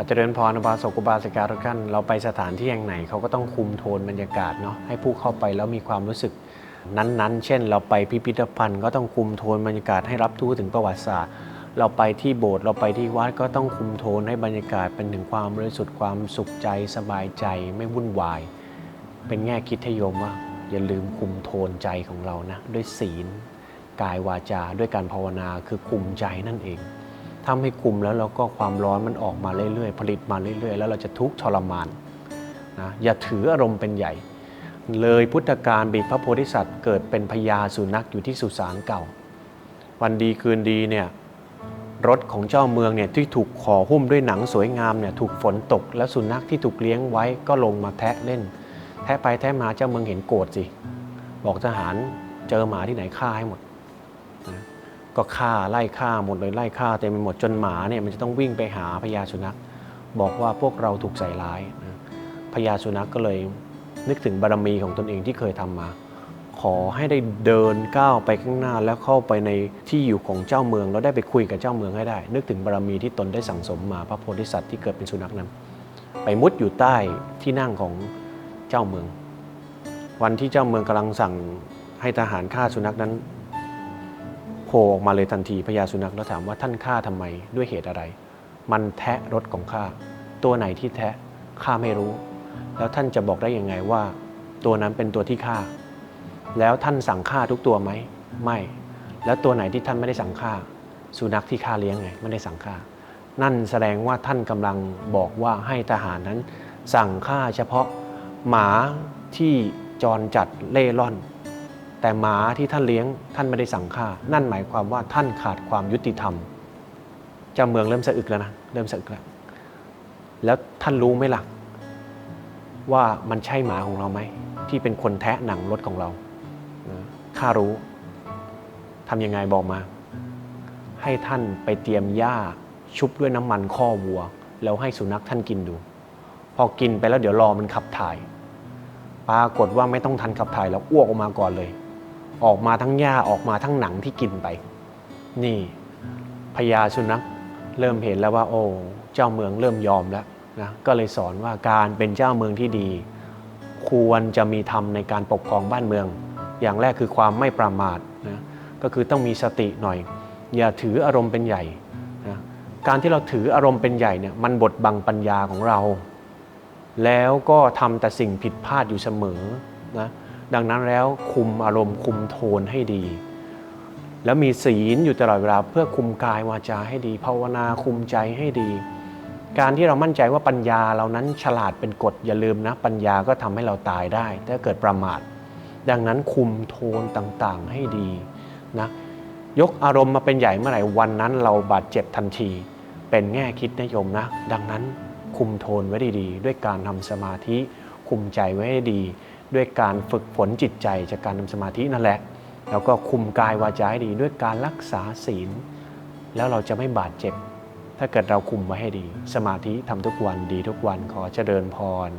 ขอเจริญพรอบาสกุบาสิกาทุกท่านเราไปสถานที่แห่งไหนเขาก็ต้องคุมโทนบรรยากาศเนาะให้ผู้เข้าไปแล้วมีความรู้สึกนั้นๆ เช่น เราไปพิพิธภัณฑ์ก็ต้องคุมโทนบรรยากาศให้รับรู้ถึงประวัติศาสตร์ เราไปที่โบสถ์เราไปที่วัดก็ต้องคุมโทนให้บรรยากาศเป็นถึงความบริสุทธิ์ความสุขใจสบายใจไม่วุ่นวาย เป็นแง่คิดให้โยมว่าอย่าลืมคุมโทนใจของเรานะด้วยศีล กายวาจาด้วยการภาวนาคือคุมใจนั่นเอง ถ้าไม่คุมแล้วเราก็ความร้อนมันออกมาเรื่อยๆ ผลิตมาเรื่อยๆ แล้วเราจะทุกข์ทรมานนะอย่าถืออารมณ์เป็นใหญ่ เลยพุทธการบีบพระโพธิสัตว์เกิดเป็นพญาสุนัขอยู่ที่สุสานเก่า วันดีคืนดีเนี่ยรถของเจ้าเมืองเนี่ยที่ถูกขอหุ้มด้วยหนังสวยงามเนี่ยถูกฝนตก แล้วสุนัขที่ถูกเลี้ยงไว้ก็ลงมาแทะเล่น แทะไปแทะมาเจ้าเมืองเห็นโกรธสิ บอกทหารเจอหมาที่ไหนฆ่าให้หมด ก็ฆ่าไล่ฆ่าหมดเลยไล่ฆ่าเต็มไปหมดจนหมาเนี่ยมันจะต้องวิ่งไปหาพญาสุนัข บอกว่าพวกเราถูกใส่ร้ายนะพญาสุนัขก็เลยนึกถึงบารมีของตนเองที่เคยทำมา ขอให้ได้เดินก้าวไปข้างหน้าแล้วเข้าไปในที่อยู่ของเจ้าเมืองแล้วได้ไปคุยกับเจ้าเมืองให้ได้ นึกถึงบารมีที่ตนได้สั่งสมมาพระโพธิสัตว์ที่เกิดเป็นสุนัขนั้น ไปมุดอยู่ใต้ที่นั่งของเจ้าเมือง วันที่เจ้าเมืองกำลังสั่งให้ทหารฆ่าสุนัขนั้น โผล่ออกมาเลยทันทีพญาสุนัขแล้วถามว่าท่านฆ่าทำไมด้วยเหตุอะไร มันแทะรถของข้าตัวไหนที่แทะข้าไม่รู้ แล้วท่านจะบอกได้ยังไงว่า ตัวนั้นเป็นตัวที่ฆ่า แล้วท่านสั่งฆ่าทุกตัวไหมไม่ แล้วตัวไหนที่ท่านไม่ได้สั่งฆ่า สุนัขที่ข้าเลี้ยงไงไม่ได้สั่งฆ่า นั่นแสดงว่าท่านกำลังบอกว่าให้ทหารนั้น สั่งฆ่าเฉพาะหมาที่จรจัดเล่ร่อน แต่หมาที่ท่านเลี้ยงท่านไม่ได้สั่งฆ่า นั่นหมายความว่าท่านขาดความยุติธรรมเจ้าเมืองเริ่มสะอึกแล้วนะเริ่มสะอึกแล้วแล้วท่านรู้ไหมล่ะ ว่ามันใช่หมาของเราไหม ที่เป็นคนแทะหนังรถของเราข้ารู้ทำยังไงบอกมา ให้ท่านไปเตรียมหญ้าชุบด้วยน้ำมันข้อวัว แล้วให้สุนัขท่านกินดู พอกินไปแล้วเดี๋ยวรอมันขับถ่าย ปรากฏว่าไม่ต้องทันขับถ่ายแล้วอ้วกออกมาก่อนเลย ออกมาทั้งหญ้าออกมาทั้งหนังที่กินไป นี่พญาสุนัขเริ่มเห็นแล้วว่า โอ้เจ้าเมืองเริ่มยอมแล้วนะก็เลยสอนว่าการเป็นเจ้าเมืองที่ดี ควรจะมีธรรมในการปกครองบ้านเมือง อย่างแรกคือความไม่ประมาทนะก็คือต้องมีสติหน่อย อย่าถืออารมณ์เป็นใหญ่นะการที่เราถืออารมณ์เป็นใหญ่เนี่ยมันบดบังปัญญาของเรา แล้วก็ทำแต่สิ่งผิดพลาดอยู่เสมอนะ ดังนั้นแล้วคุมอารมณ์คุมโทนให้ดี แล้วมีศีลอยู่ตลอดเวลาเพื่อคุมกายวาจาให้ดี ภาวนาคุมใจให้ดี การที่เรามั่นใจว่าปัญญาเรานั้นฉลาดเป็นกฎอย่าลืมนะ ปัญญาก็ทำให้เราตายได้ ถ้าเกิดประมาท ดังนั้นคุมโทนต่างๆให้ดีนะยกอารมณ์มาเป็นใหญ่เมื่อไหร่วันนั้นเราบาดเจ็บทันที เป็นแง่คิดนิยมนะ ดังนั้นคุมโทนไว้ดีๆด้วยการทำสมาธิ คุมใจไว้ให้ดี ด้วยการฝึกฝนจิตใจจากการทำสมาธินั่นแหละ แล้วก็คุมกายวาจาให้ดีด้วยการรักษาศีล แล้วเราจะไม่บาดเจ็บ ถ้าเกิดเราคุมไว้ให้ดี สมาธิทำทุกวันดีทุกวันขอเจริญพร